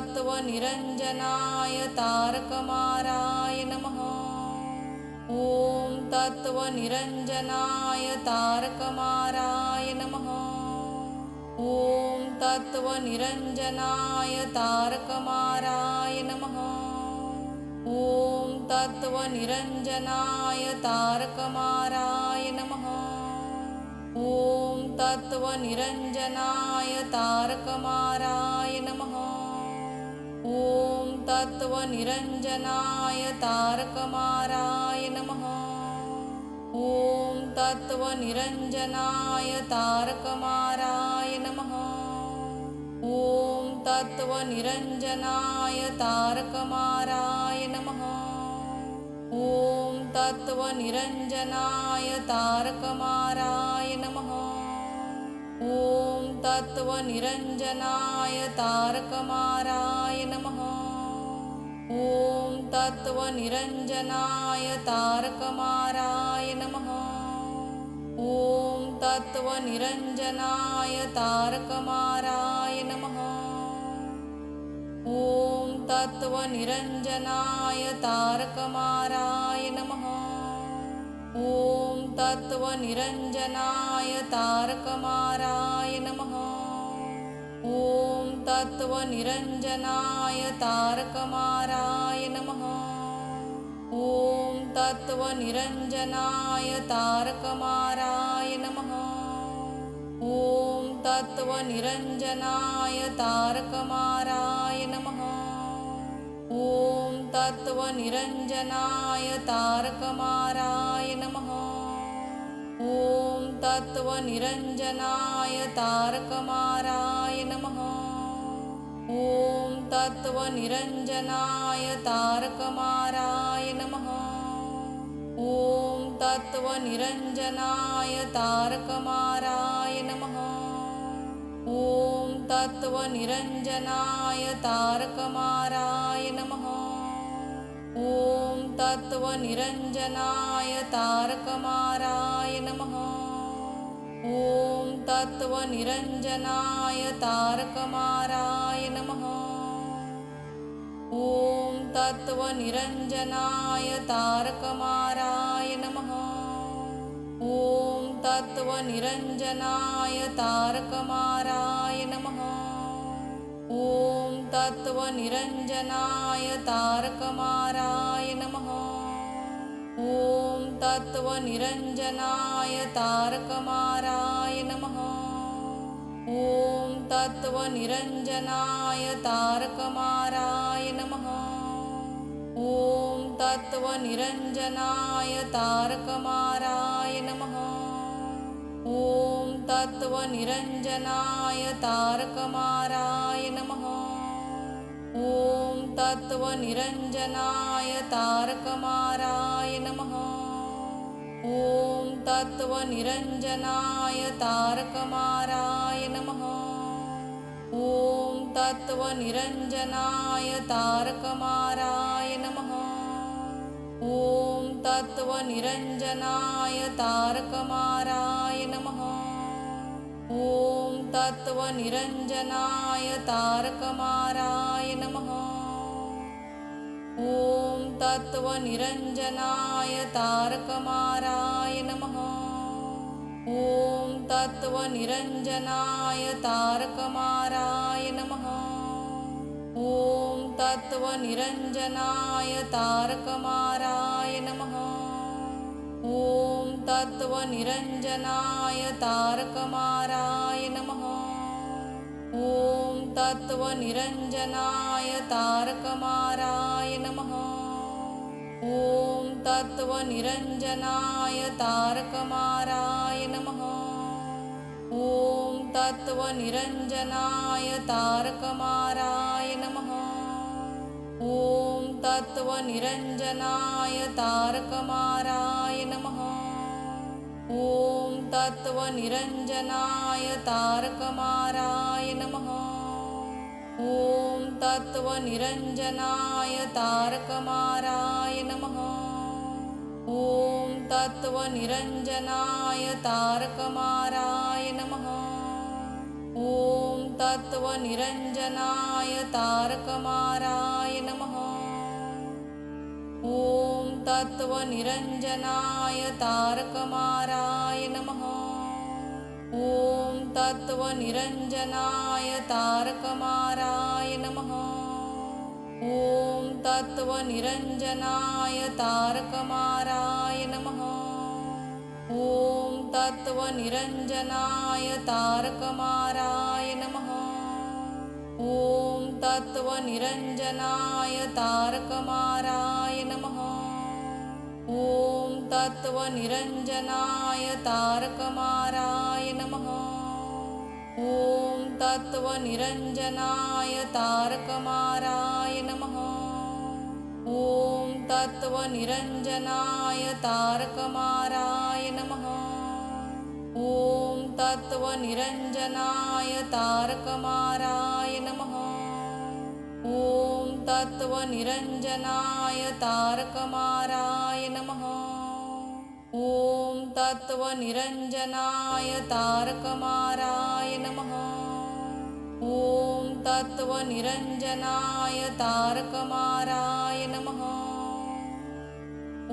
तत्त्वनिरञ्जनाय तारकमाराय नमः। ॐ तत्त्वनिरञ्जनाय तारकमाराय नमः। ॐ तत्त्वनिरञ्जनाय तारकमाराय नमः। ॐ तत्त्वनिरञ्जनाय तारकमाराय नमः। ॐ तत्त्वनिरञ्जनाय तारकमाराय नमः। ॐ तत्त्वनिरञ्जनाय तारकमाराय नमः। ॐ तत्त्वनिरञ्जनाय तारकमाराय नमः। ॐ तत्त्वनिरञ्जनाय तारकमाराय नमः। ॐ तत्त्वनिरञ्जनाय तारकमाराय नमः। ॐ तत्त्वनिरञ्जनाय तारकमाराय नमः। ॐ तत्त्वनिरञ्जनाय तारकमाराय नमः। ॐ तत्त्वनिरञ्जनाय तारकमाराय नमः। ॐ तत्त्वनिरञ्जनाय तारकमाराय नमः। ॐ तत्त्वनिरञ्जनाय तारकमाराय ॐ तत्त्वनिरञ्जनाय तारकमाराय नमः। ॐ तत्त्वनिरञ्जनाय तारकमाराय नमः। ॐ तत्त्वनिरञ्जनाय तारकमाराय नमः। ॐ तत्त्वनिरञ्जनाय तारकमाराय नमः ॐ तत्त्वनिरञ्जनाय तारकमाराय नमः। ॐ तत्त्वनिरञ्जनाय तारकमाराय नमः। ॐ तत्त्वनिरञ्जनाय तारकमाराय नमः। ॐ तत्त्वनिरञ्जनाय तारकमाराय नमः ॐ तत्त्वनिरञ्जनाय तारकमाराय नमः। ॐ तत्त्वनिरञ्जनाय तारकमाराय नमः। ॐ तत्त्वनिरञ्जनाय तारकमाराय नमः। ॐ तत्त्वनिरञ्जनाय तारकमाराय नमः। ॐ तत्त्वनिरञ्जनाय तारकमाराय नमः। ॐ तत्त्वनिरञ्जनाय तारकमाराय नमः। ॐ तत्त्वनिरञ्जनाय तारकमाराय नमः। ॐ तत्त्वनिरञ्जनाय तारकमाराय नमः। ॐ तत्त्वनिरञ्जनाय तारकमाराय नमः। ॐ तत्त्वनिरञ्जनाय तारकमाराय नमः। ॐ तत्त्वनिरञ्जनाय तारकमाराय नमः। ॐ तत्त्वनिरञ्जनाय तारकमाराय नमः। ॐ तत्त्वनिरञ्जनाय तारकमाराय नमः। ॐ तत्त्वनिरञ्जनाय तारकमाराय नमः। ॐ तत्त्वनिरञ्जनाय तारकमाराय नमः। ॐ तत्त्वनिरञ्जनाय तारकमाराय नमः। ॐ तत्त्वनिरञ्जनाय तारकमाराय नमः। ॐ तत्त्वनिरञ्जनाय तारकमाराय नमः। ॐ तत्त्वनिरञ्जनाय तारकमाराय नमः। ॐ तत्त्वनिरञ्जनाय तारकमाराय नमः ॐ तत्त्वनिरञ्जनाय तारकमाराय नमः। ॐ तत्त्वनिरञ्जनाय तारकमाराय नमः। ॐ तत्त्वनिरञ्जनाय तारकमाराय नमः। ॐ तत्त्वनिरञ्जनाय तारकमाराय नमः ॐ तत्त्वनिरञ्जनाय तारकमाराय नमः। ॐ तत्त्वनिरञ्जनाय तारकमाराय नमः। ॐ तत्त्वनिरञ्जनाय तारकमाराय नमः। ॐ तत्त्वनिरञ्जनाय तारकमाराय नमः। ॐ तत्त्वनिरञ्जनाय तारकमाराय नमः। ॐ तत्त्वनिरञ्जनाय तारकमाराय नमः। ॐ तत्त्वनिरञ्जनाय तारकमाराय नमः। ॐ तत्त्वनिरञ्जनाय तारकमाराय नमः ॐ तत्त्वनिरञ्जनाय तारकमाराय नमः। ॐ तत्त्वनिरञ्जनाय तारकमाराय नमः। ॐ तत्त्वनिरञ्जनाय तारकमाराय नमः। ॐ तत्त्वनिरञ्जनाय तारकमाराय नमः तत्त्वनिरञ्जनाय तारकमाराय नमः। ॐ तत्त्वनिरञ्जनाय तारकमाराय नमः।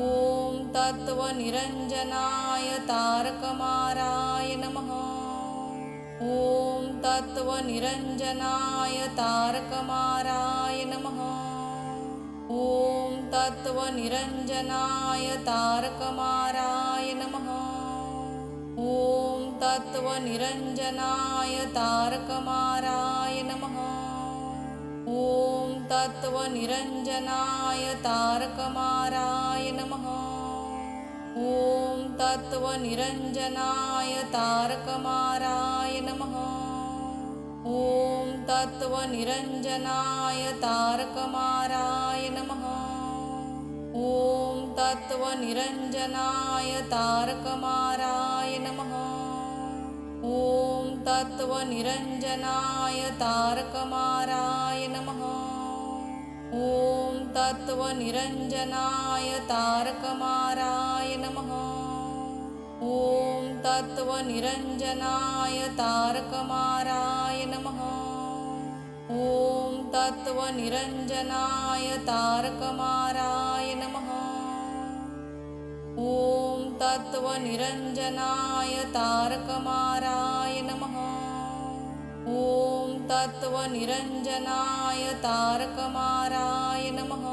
ॐ तत्त्वनिरञ्जनाय तारकमाराय नमः। ॐ तत्त्वनिरञ्जनाय तारकमाराय नमः। ॐ तत्त्वनिरञ्जनाय तारकमाराय नमः। ॐ तत्त्वनिरञ्जनाय तारकमाराय नमः। ॐ तत्त्वनिरञ्जनाय तारकमाराय नमः। ॐ तत्त्वनिरञ्जनाय तारकमाराय नमः। ॐ तत्त्वनिरञ्जनाय तारकमाराय नमः। ॐ तत्त्वनिरञ्जनाय तारकमाराय नमः। ॐ तत्त्वनिरञ्जनाय तारकमाराय नमः। ॐ तत्त्वनिरञ्जनाय तारकमाराय नमः। ॐ तत्त्वनिरञ्जनाय तारकमाराय नमः। ॐ तत्त्वनिरञ्जनाय तारकमाराय नमः। ॐ तत्त्वनिरञ्जनाय तारकमाराय नमः। ॐ तत्त्वनिरञ्जनाय तारकमाराय नमः।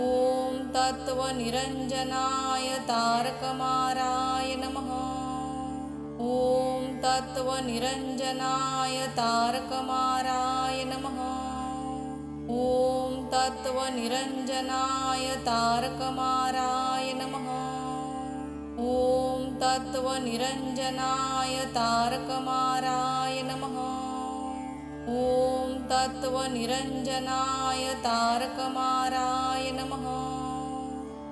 ॐ तत्त्वनिरञ्जनाय तारकमाराय तत्त्वनिरञ्जनाय तारकमाराय नमः। ॐ तत्त्वनिरञ्जनाय तारकमाराय नमः। ॐ तत्त्वनिरञ्जनाय तारकमाराय नमः। ॐ तत्त्वनिरञ्जनाय तारकमाराय नमः।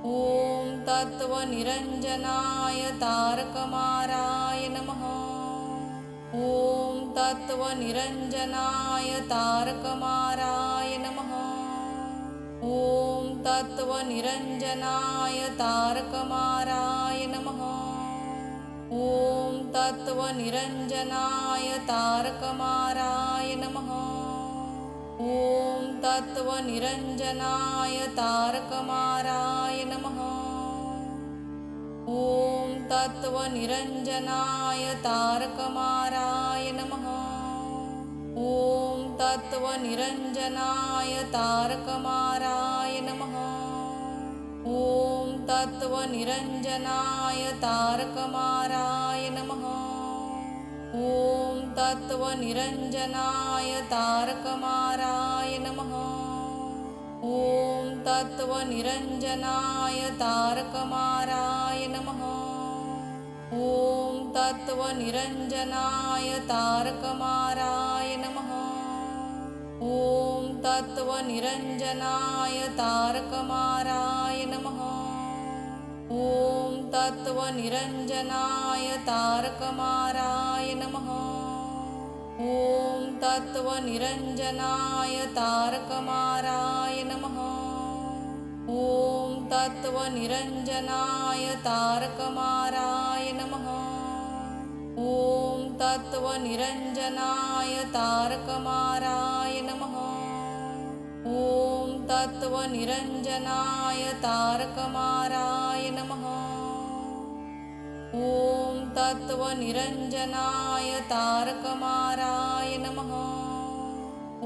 ॐ तत्त्वनिरञ्जनाय तारकमाराय नमः। ॐ तत्त्वनिरञ्जनाय तारकमाराय नमः। ॐ तत्त्वनिरञ्जनाय तारकमाराय नमः। ॐ तत्त्वनिरञ्जनाय तारकमाराय नमः। ॐ तत्त्वनिरञ्जनाय तारकमाराय नमः ॐ तत्त्वनिरञ्जनाय तारकमाराय नमः। ॐ तत्त्वनिरञ्जनाय तारकमाराय नमः। ॐ तत्त्वनिरञ्जनाय तारकमाराय नमः। ॐ तत्त्वनिरञ्जनाय तारकमाराय नमः ॐ तत्त्वनिरञ्जनाय तारकमाराय नमः। ॐ तत्त्वनिरञ्जनाय तारकमाराय नमः। ॐ तत्त्वनिरञ्जनाय तारकमाराय नमः। ॐ तत्त्वनिरञ्जनाय तारकमाराय ॐ तत्त्वनिरञ्जनाय तारकमाराय नमः। ॐ तत्त्वनिरञ्जनाय तारकमाराय नमः। ॐ तत्त्वनिरञ्जनाय तारकमाराय नमः। ॐ तत्त्वनिरञ्जनाय तारकमाराय नमः। ॐ तत्त्वनिरञ्जनाय तारकमाराय नमः।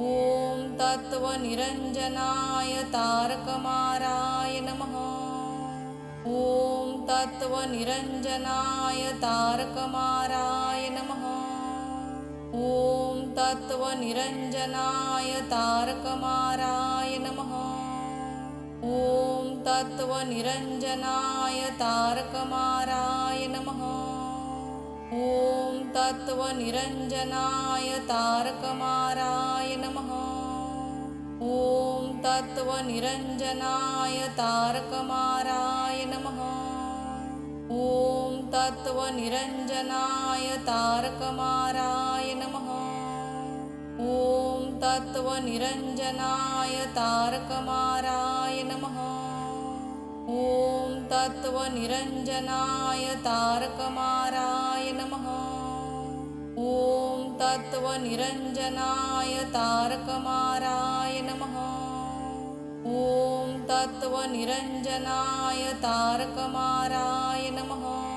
ॐ तत्त्वनिरञ्जनाय तारकमाराय नमः। ॐ तत्त्वनिरञ्जनाय तारकमाराय नमः। ॐ तत्त्वनिरञ्जनाय तारकमाराय नमः ॐ तत्त्वनिरञ्जनाय तारकमाराय नमः। ॐ तत्त्वनिरञ्जनाय तारकमाराय नमः। ॐ तत्त्वनिरञ्जनाय तारकमाराय नमः। ॐ तत्त्वनिरञ्जनाय तारकमाराय नमः। ॐ तत्त्वनिरञ्जनाय तारकमाराय नमः। ॐ तत्त्वनिरञ्जनाय तारकमाराय नमः। ॐ तत्त्वनिरञ्जनाय तारकमाराय नमः। ॐ तत्त्वनिरञ्जनाय तारकमाराय नमः